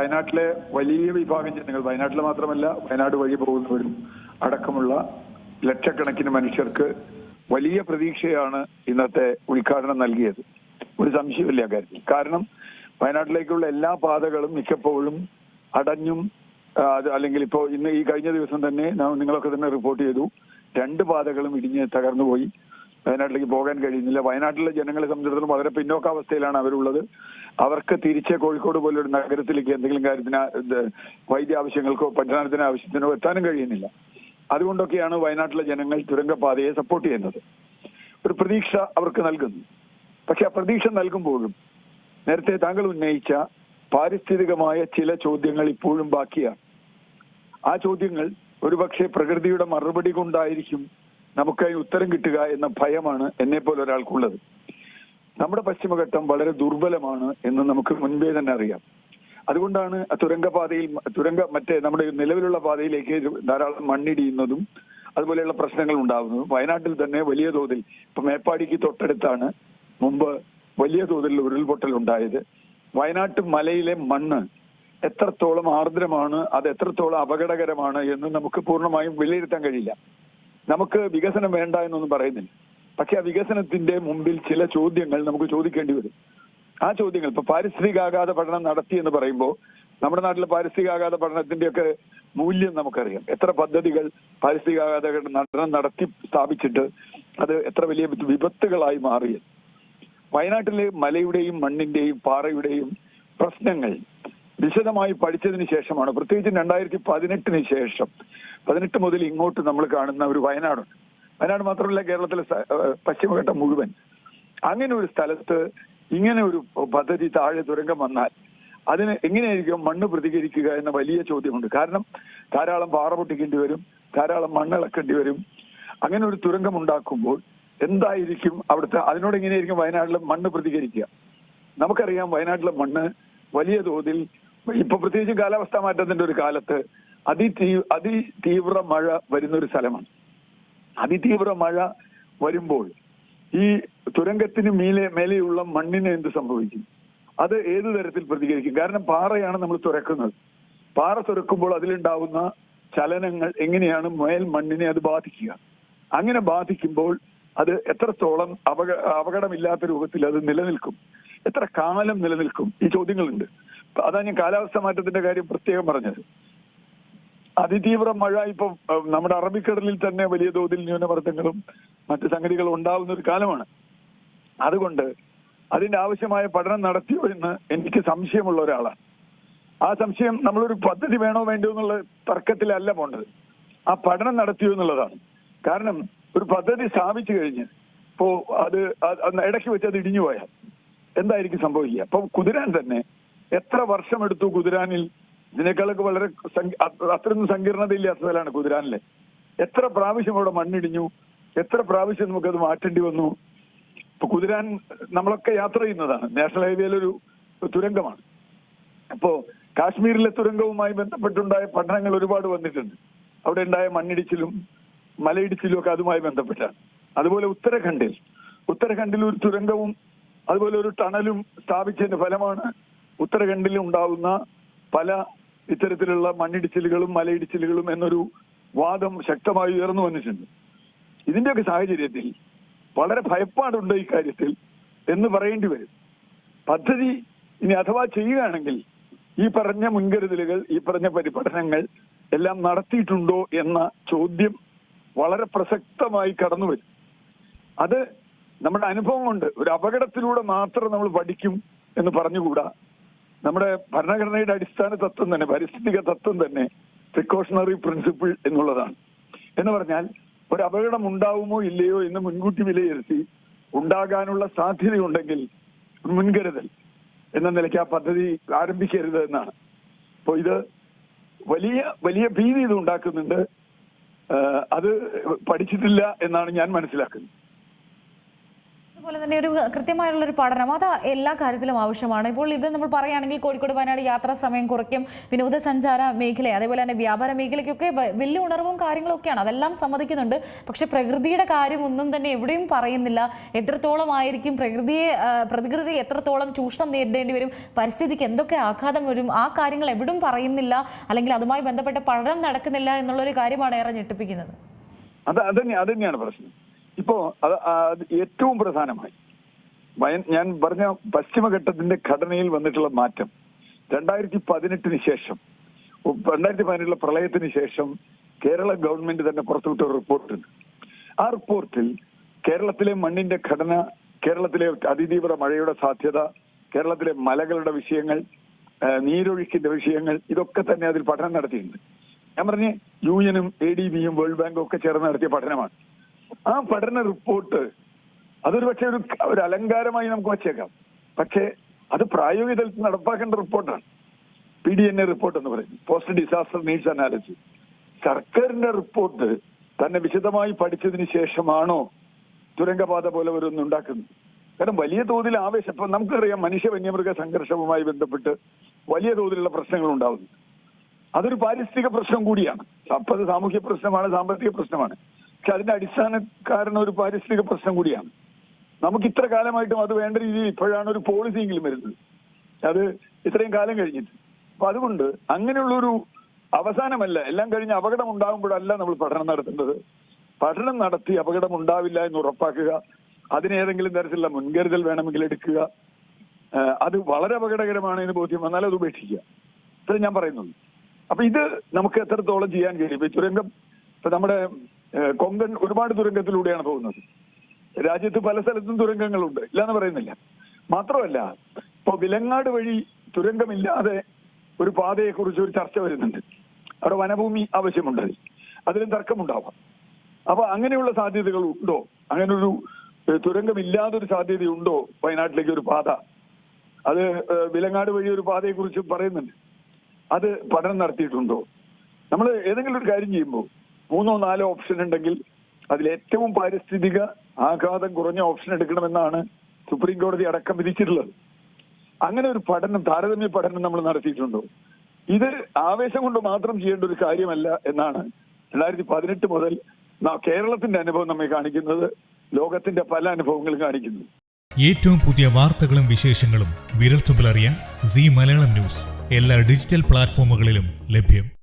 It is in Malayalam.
വയനാട്ടിലെ വലിയ വിഭാഗം ജനങ്ങൾ വയനാട്ടിൽ മാത്രമല്ല വയനാട് വഴി പോകുന്നവരും അടക്കമുള്ള ലക്ഷക്കണക്കിന് മനുഷ്യർക്ക് വലിയ പ്രതീക്ഷയാണ് ഇന്നത്തെ ഉദ്ഘാടനം നൽകിയത്. ഒരു സംശയമില്ല കാര്യത്തിൽ കാരണം വയനാട്ടിലേക്കുള്ള എല്ലാ പാതകളും മിക്കപ്പോഴും അടഞ്ഞും അല്ലെങ്കിൽ ഇപ്പോ ഇന്ന് ഈ കഴിഞ്ഞ ദിവസം തന്നെ നിങ്ങളൊക്കെ തന്നെ റിപ്പോർട്ട് ചെയ്തു. രണ്ട് പാതകളും ഇടിഞ്ഞ് തകർന്നു പോയി വയനാട്ടിലേക്ക് പോകാൻ കഴിയുന്നില്ല. വയനാട്ടിലെ ജനങ്ങളെ സംബന്ധിച്ചിടത്തോളം വളരെ പിന്നോക്കാവസ്ഥയിലാണ് അവരുള്ളത്. അവർക്ക് തിരിച്ച് കോഴിക്കോട് പോലൊരു നഗരത്തിലേക്ക് എന്തെങ്കിലും കാര്യത്തിന് വൈദ്യ ആവശ്യങ്ങൾക്കോ പഠനത്തിന് ആവശ്യത്തിനോ എത്താനും കഴിയുന്നില്ല. അതുകൊണ്ടൊക്കെയാണ് വയനാട്ടിലെ ജനങ്ങൾ തുരങ്കപാതയെ സപ്പോർട്ട് ചെയ്യുന്നത്. ഒരു പ്രതീക്ഷ അവർക്ക് നൽകുന്നു. പക്ഷെ ആ പ്രതീക്ഷ നൽകുമ്പോഴും നേരത്തെ താങ്കൾ ഉന്നയിച്ച പാരിസ്ഥിതികമായ ചില ചോദ്യങ്ങൾ ഇപ്പോഴും ബാക്കിയാണ്. ആ ചോദ്യങ്ങൾ ഒരുപക്ഷെ പ്രകൃതിയുടെ മറുപടി കൊണ്ടായിരിക്കും നമുക്ക് അതിന് ഉത്തരം കിട്ടുക എന്ന ഭയമാണ് എന്നെ പോലെ ഒരാൾക്കുള്ളത്. നമ്മുടെ പശ്ചിമഘട്ടം വളരെ ദുർബലമാണ് എന്ന് നമുക്ക് മുൻപേ തന്നെ അറിയാം. അതുകൊണ്ടാണ് തുരങ്കപാതയിൽ തുരങ്ക മറ്റേ നമ്മുടെ നിലവിലുള്ള പാതയിലേക്ക് ധാരാളം മണ്ണിടിയുന്നതും അതുപോലെയുള്ള പ്രശ്നങ്ങൾ ഉണ്ടാകുന്നതും വയനാട്ടിൽ തന്നെ വലിയ തോതിൽ ഇപ്പൊ മേപ്പാടിക്ക് തൊട്ടടുത്താണ് മുമ്പ് വലിയ തോതിൽ ഉരുൾപൊട്ടൽ ഉണ്ടായത്. വയനാട്ട് മലയിലെ മണ്ണ് എത്രത്തോളം ആർദ്രമാണ് അത് എത്രത്തോളം അപകടകരമാണ് എന്ന് നമുക്ക് പൂർണമായും വിലയിരുത്താൻ കഴിയില്ല. നമുക്ക് വികസനം വേണ്ട എന്നൊന്നും പറയുന്നില്ല. പക്ഷെ ആ വികസനത്തിന്റെ മുമ്പിൽ ചില ചോദ്യങ്ങൾ നമുക്ക് ചോദിക്കേണ്ടി വരും. ആ ചോദ്യങ്ങൾ ഇപ്പൊ പാരിസ്ഥിതികാഘാത പഠനം നടത്തി എന്ന് പറയുമ്പോൾ നമ്മുടെ നാട്ടിലെ പാരിസ്ഥിതികാഘാത പഠനത്തിന്റെയൊക്കെ മൂല്യം നമുക്കറിയാം. എത്ര പദ്ധതികൾ പാരിസ്ഥിതികാഘാത പഠനം നടത്തി സ്ഥാപിച്ചിട്ട് അത് എത്ര വലിയ വിപത്തുകളായി മാറിയത്. വയനാട്ടിലെ മലയുടെയും മണ്ണിന്റെയും പാറയുടെയും പ്രശ്നങ്ങൾ വിശദമായി പഠിച്ചതിന് ശേഷമാണ്. പ്രത്യേകിച്ച് രണ്ടായിരത്തി പതിനെട്ടിന് ശേഷം പതിനെട്ട് മുതൽ ഇങ്ങോട്ട് നമ്മൾ കാണുന്ന ഒരു വയനാടുണ്ട്. വയനാട് മാത്രമല്ല കേരളത്തിലെ പശ്ചിമഘട്ടം മുഴുവൻ. അങ്ങനെ ഒരു സ്ഥലത്ത് ഇങ്ങനെ ഒരു പദ്ധതി താഴെ തുരങ്കം വന്നാൽ അതിന് എങ്ങനെയായിരിക്കും മണ്ണ് പ്രതികരിക്കുക എന്ന വലിയ ചോദ്യമുണ്ട്. കാരണം ധാരാളം പാറ പൊട്ടിക്കേണ്ടി വരും ധാരാളം മണ്ണിളക്കേണ്ടി വരും. അങ്ങനെ ഒരു തുരങ്കം ഉണ്ടാക്കുമ്പോൾ എന്തായിരിക്കും അവിടുത്തെ അതിനോട് എങ്ങനെയായിരിക്കും വയനാട്ടിലെ മണ്ണ് പ്രതികരിക്കുക? നമുക്കറിയാം വയനാട്ടിലെ മണ്ണ് വലിയ തോതിൽ ഇപ്പൊ പ്രത്യേകിച്ച് കാലാവസ്ഥാ മാറ്റത്തിന്റെ ഒരു കാലത്ത് അതി തീവ്ര മഴ വരുന്ന ഒരു സ്ഥലമാണ്. അതിതീവ്ര മഴ വരുമ്പോൾ ഈ തുരങ്കത്തിന് മീലെ മേലെയുള്ള മണ്ണിന് എന്ത് സംഭവിക്കും? അത് ഏത് തരത്തിൽ പ്രതികരിക്കും? കാരണം പാറയാണ് നമ്മൾ തുരക്കുന്നത്. പാറ തുരക്കുമ്പോൾ അതിലുണ്ടാവുന്ന ചലനങ്ങൾ എങ്ങനെയാണ് മേൽ മണ്ണിനെ അത് ബാധിക്കുക? അങ്ങനെ ബാധിക്കുമ്പോൾ അത് എത്രത്തോളം അപക അപകടമില്ലാത്ത രൂപത്തിൽ അത് നിലനിൽക്കും? എത്ര കാലം നിലനിൽക്കും? ഈ ചോദ്യങ്ങളുണ്ട്. അതാ ഞാൻ കാലാവസ്ഥാ മാറ്റത്തിന്റെ കാര്യം പ്രത്യേകം പറഞ്ഞത്. അതിതീവ്ര മഴ ഇപ്പൊ നമ്മുടെ അറബിക്കടലിൽ തന്നെ വലിയ തോതിൽ ന്യൂനമർദ്ദങ്ങളും മറ്റ് സംഗതികളും ഉണ്ടാവുന്ന ഒരു കാലമാണ്. അതുകൊണ്ട് അതിന്റെ ആവശ്യമായ പഠനം നടത്തിയോ എന്ന് എനിക്ക് സംശയമുള്ള ഒരാളാണ്. ആ സംശയം നമ്മളൊരു പദ്ധതി വേണോ വേണ്ടോ എന്നുള്ള തർക്കത്തിലല്ല പോണ്ടത്. ആ പഠനം നടത്തിയോ എന്നുള്ളതാണ്. കാരണം ഒരു പദ്ധതി സ്ഥാപിച്ചു കഴിഞ്ഞ് ഇപ്പോ അത് ഇടയ്ക്ക് വെച്ച് അത് ഇടിഞ്ഞു പോയാൽ എന്തായിരിക്കും സംഭവിക്കുക? അപ്പൊ കുതിരാൻ തന്നെ എത്ര വർഷം എടുത്തു കുതിരാനിൽ? ഇതിനേക്കാളൊക്കെ വളരെ അത്രയൊന്നും സങ്കീർണതയില്ലാത്ത സ്ഥലമാണ് കുതിരാനിലെ. എത്ര പ്രാവശ്യം അവിടെ മണ്ണിടിഞ്ഞു? എത്ര പ്രാവശ്യം നമുക്കത് മാറ്റേണ്ടി വന്നു? ഇപ്പൊ കുതിരാൻ നമ്മളൊക്കെ യാത്ര ചെയ്യുന്നതാണ്. നാഷണൽ ഹൈവേയിലൊരു തുരങ്കമാണ്. അപ്പോ കാശ്മീരിലെ തുരങ്കവുമായി ബന്ധപ്പെട്ടുണ്ടായ പഠനങ്ങൾ ഒരുപാട് വന്നിട്ടുണ്ട്. അവിടെ ഉണ്ടായ മണ്ണിടിച്ചിലും മലയിടിച്ചിലും ഒക്കെ അതുമായി ബന്ധപ്പെട്ടാണ്. അതുപോലെ ഉത്തരാഖണ്ഡിൽ. ഉത്തരാഖണ്ഡിൽ ഒരു തുരങ്കവും അതുപോലെ ഒരു ടണലും സ്ഥാപിച്ചതിന്റെ ഫലമാണ് ഉത്തരാഖണ്ഡിൽ ഉണ്ടാവുന്ന പല ഇത്തരത്തിലുള്ള മണ്ണിടിച്ചിലുകളും മലയിടിച്ചിലുകളും എന്നൊരു വാദം ശക്തമായി ഉയർന്നു വന്നിട്ടുണ്ട്. ഇതിന്റെയൊക്കെ സാഹചര്യത്തിൽ വളരെ ഭയപ്പാടുണ്ട് ഈ കാര്യത്തിൽ എന്ന് പറയേണ്ടി വരും. പദ്ധതി ഇനി അഥവാ ചെയ്യുകയാണെങ്കിൽ ഈ പറഞ്ഞ മുൻകരുതലുകൾ ഈ പറഞ്ഞ പരിപഠനങ്ങൾ എല്ലാം നടത്തിയിട്ടുണ്ടോ എന്ന ചോദ്യം വളരെ പ്രസക്തമായി കടന്നു വരും. അത് നമ്മുടെ അനുഭവം കൊണ്ട് ഒരു അപകടത്തിലൂടെ മാത്രം നമ്മൾ പഠിക്കും എന്ന് പറഞ്ഞുകൂടാ? നമ്മുടെ ഭരണഘടനയുടെ അടിസ്ഥാന തത്വം തന്നെ പരിസ്ഥിതിക തത്വം തന്നെ പ്രിക്കോഷണറി പ്രിൻസിപ്പിൾ എന്നുള്ളതാണ്. എന്ന് പറഞ്ഞാൽ ഒരു അപകടം ഉണ്ടാവുമോ ഇല്ലയോ എന്ന് മുൻകൂട്ടി വിലയിരുത്തി ഉണ്ടാകാനുള്ള സാധ്യതയുണ്ടെങ്കിൽ മുൻകരുതൽ എന്ന നിലയ്ക്ക് ആ പദ്ധതി ആരംഭിക്കരുത് എന്നാണ്. അപ്പോൾ ഇത് വലിയ വലിയ ഭീതി ഇത് ഉണ്ടാക്കുന്നുണ്ട്. അത് പഠിച്ചിട്ടില്ല എന്നാണ് ഞാൻ മനസ്സിലാക്കുന്നത്. അതുപോലെ തന്നെ ഒരു കൃത്യമായുള്ള ഒരു പഠനം. അത് എല്ലാ കാര്യത്തിലും ആവശ്യമാണ്. ഇപ്പോൾ ഇത് നമ്മൾ പറയുകയാണെങ്കിൽ കോഴിക്കോട് വയനാട് യാത്രാ സമയം കുറയ്ക്കും വിനോദസഞ്ചാര മേഖല അതേപോലെ തന്നെ വ്യാപാര മേഖലയ്ക്കൊക്കെ വലിയ ഉണർവും കാര്യങ്ങളൊക്കെയാണ്. അതെല്ലാം സമ്മതിക്കുന്നുണ്ട്. പക്ഷെ പ്രകൃതിയുടെ കാര്യം ഒന്നും തന്നെ എവിടെയും പറയുന്നില്ല. എത്രത്തോളം ആയിരിക്കും പ്രകൃതിയെ പ്രകൃതി എത്രത്തോളം ചൂഷണം നേരിടേണ്ടി വരും? പരിസ്ഥിതിക്ക് എന്തൊക്കെ ആഘാതം വരും? ആ കാര്യങ്ങൾ എവിടും പറയുന്നില്ല. അല്ലെങ്കിൽ അതുമായി ബന്ധപ്പെട്ട പഠനം നടക്കുന്നില്ല എന്നുള്ളൊരു കാര്യമാണ് ഏറെ ഞെട്ടിപ്പിക്കുന്നത്. അത് അത് തന്നെയാണ് പ്രശ്നം. ഇപ്പോ അത് ഏറ്റവും പ്രധാനമായി. ഞാൻ പറഞ്ഞ പശ്ചിമഘട്ടത്തിന്റെ ഘടനയിൽ വന്നിട്ടുള്ള മാറ്റം. രണ്ടായിരത്തി പതിനെട്ടിന് ശേഷം രണ്ടായിരത്തി പതിനെട്ടിലെ പ്രളയത്തിന് ശേഷം കേരള ഗവൺമെന്റ് തന്നെ പുറത്തുവിട്ട ഒരു റിപ്പോർട്ടുണ്ട്. ആ റിപ്പോർട്ടിൽ കേരളത്തിലെ മണ്ണിന്റെ ഘടന കേരളത്തിലെ അതിതീവ്ര മഴയുടെ സാധ്യത കേരളത്തിലെ മലകളുടെ വിഷയങ്ങൾ നീരൊഴുക്കിന്റെ വിഷയങ്ങൾ ഇതൊക്കെ തന്നെ അതിൽ പഠനം നടത്തിയിട്ടുണ്ട്. ഞാൻ പറഞ്ഞ് യു എനും എ ഡി ബിയും വേൾഡ് ബാങ്കും ഒക്കെ ചേർന്ന് നടത്തിയ പഠനമാണ്. ആ പഠന റിപ്പോർട്ട് അതൊരു പക്ഷെ ഒരു ഒരു അലങ്കാരമായി നമുക്ക് വച്ചേക്കാം. പക്ഷേ അത് പ്രായോഗിക തലത്തിൽ നടപ്പാക്കേണ്ട റിപ്പോർട്ടാണ്. P D N A report എന്ന് പറയും പോസ്റ്റ് ഡിസാസ്റ്റർ നീഡ്സ് അനാലിസിസ് സർക്കാരിന്റെ റിപ്പോർട്ട് തന്നെ വിശദമായി പഠിച്ചതിന് ശേഷമാണോ തുരങ്കപാത പോലെ ഒരു ഉണ്ടാക്കുന്നത്? കാരണം വലിയ തോതിൽ ആവേശം ഇപ്പൊ നമുക്കറിയാം മനുഷ്യ വന്യമൃഗ സംഘർഷവുമായി ബന്ധപ്പെട്ട് വലിയ തോതിലുള്ള പ്രശ്നങ്ങൾ ഉണ്ടാവുന്നു അതൊരു പാരിസ്ഥിതിക പ്രശ്നം കൂടിയാണ്. അപ്പൊ അത് സാമൂഹ്യ പ്രശ്നമാണ് സാമ്പത്തിക പ്രശ്നമാണ്. പക്ഷെ അതിന്റെ അടിസ്ഥാന കാരണം ഒരു പാരിസ്ഥിതിക പ്രശ്നം കൂടിയാണ്. നമുക്ക് ഇത്ര കാലമായിട്ടും അത് വേണ്ട രീതിയിൽ ഇപ്പോഴാണ് ഒരു പോളിസിയെങ്കിലും വരുന്നത്. അത് ഇത്രയും കാലം കഴിഞ്ഞിട്ട്. അപ്പൊ അതുകൊണ്ട് അങ്ങനെയുള്ളൊരു അവസാനമല്ല എല്ലാം കഴിഞ്ഞ് അപകടം ഉണ്ടാകുമ്പോഴല്ല നമ്മൾ പഠനം നടത്തേണ്ടത് പഠനം നടത്തി അപകടം ഉണ്ടാവില്ല എന്ന് ഉറപ്പാക്കുക അതിനേതെങ്കിലും തരത്തിലുള്ള മുൻകരുതൽ വേണമെങ്കിൽ എടുക്കുക അത് വളരെ അപകടകരമാണ് എന്ന് ബോധ്യം വന്നാൽ അത് ഉപേക്ഷിക്കുക. ഇത്ര ഞാൻ പറയുന്നുള്ളൂ. അപ്പൊ ഇത് നമുക്ക് എത്രത്തോളം ചെയ്യാൻ കഴിയും? ഈ ഇപ്പൊ നമ്മുടെ കൊങ്കൺ ഒരുപാട് തുരങ്കത്തിലൂടെയാണ് പോകുന്നത്. രാജ്യത്ത് പല സ്ഥലത്തും തുരങ്കങ്ങളുണ്ട്. ഇല്ലാന്ന് പറയുന്നില്ല. മാത്രമല്ല ഇപ്പൊ വിലങ്ങാട് വഴി തുരങ്കമില്ലാതെ ഒരു പാതയെക്കുറിച്ച് ഒരു ചർച്ച വരുന്നുണ്ട്. അവിടെ വനഭൂമി ആവശ്യമുണ്ട്. അതിലും തർക്കമുണ്ടാവാം. അപ്പൊ അങ്ങനെയുള്ള സാധ്യതകൾ ഉണ്ടോ? ഒരു തുരങ്കമില്ലാതെ ഒരു സാധ്യതയുണ്ടോ വയനാട്ടിലേക്ക് ഒരു പാത? അത് വിലങ്ങാട് വഴി ഒരു പാതയെക്കുറിച്ച് പറയുന്നുണ്ട്. അത് പഠനം നടത്തിയിട്ടുണ്ടോ? നമ്മൾ ഏതെങ്കിലും ഒരു കാര്യം ചെയ്യുമ്പോൾ മൂന്നോ നാലോ ഓപ്ഷൻ ഉണ്ടെങ്കിൽ അതിൽ ഏറ്റവും പാരിസ്ഥിതിക ആഘാതം കുറഞ്ഞ ഓപ്ഷൻ എടുക്കണമെന്നാണ് സുപ്രീം കോടതി അടക്കം വിധിച്ചിട്ടുള്ളത്. അങ്ങനെ ഒരു പഠനം താരതമ്യ പഠനം നമ്മൾ നടത്തിയിട്ടുണ്ടോ? ഇത് ആവേശം കൊണ്ട് മാത്രം ചെയ്യേണ്ട ഒരു കാര്യമല്ല എന്നാണ് രണ്ടായിരത്തി പതിനെട്ട് മുതൽ കേരളത്തിന്റെ അനുഭവം നമ്മെ കാണിക്കുന്നത് ലോകത്തിന്റെ പല അനുഭവങ്ങളും കാണിക്കുന്നു. ഏറ്റവും പുതിയ വാർത്തകളും വിശേഷങ്ങളും വിരൽത്തുമ്പിൽ അറിയാൻ സി മലയാളം ന്യൂസ്. എല്ലാ ഡിജിറ്റൽ പ്ലാറ്റ്ഫോമുകളിലും ലഭ്യം.